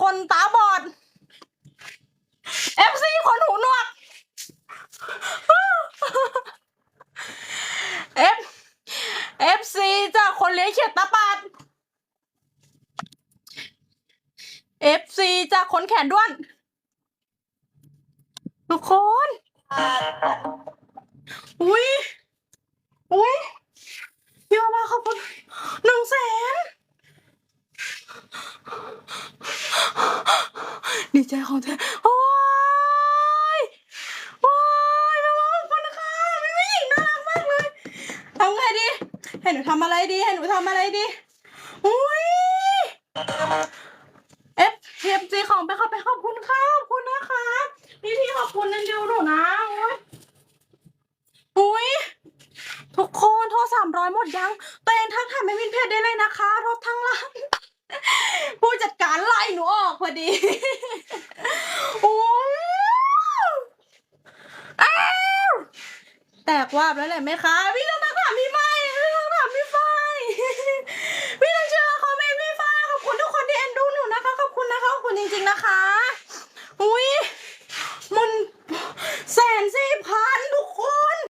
คนตาบอด FC คนหูหนวก F FC จาคนเลี้ยงเขียดตาปาด FC จาคนแขนด้วน ทุกคน อุ้ยอุ้ยอะมากขอบคุณหนึ่งแสน ดีใจของเธอโอ้ยโอ้ยแม่ว่าขอบคุณนะคะพี่ผู้หญิงน่ารักมากเลยทำไงดี ให้หนูทำอะไรดีให้หนูทำอะไรดีอุ้ยเอฟเอฟซีของไปข้าไปขอบคุณค่ะขอบคุณนะคะพี่พี่ขอบคุณนันเดียวหนูนะโอ้ยอุ้ยทุกคนโทรสามร้อยหมดยังตัวเองทักถามไม่วินเพจได้เลยนะคะโทรทั้ง อดี โอ้วแตกวาบแล้วแหละแม่ค้าพี่ต้องถามพี่ไฟพี่ต้องถามพี่ไฟพี่ต้องเชื่อคอมเมนต์พี่ไฟขอบคุณทุกคนที่เอ็นดูหนูนะคะ ขอบคุณนะคะขอบคุณจริงๆนะคะ อุ้ยมันแสนสิบค่ะ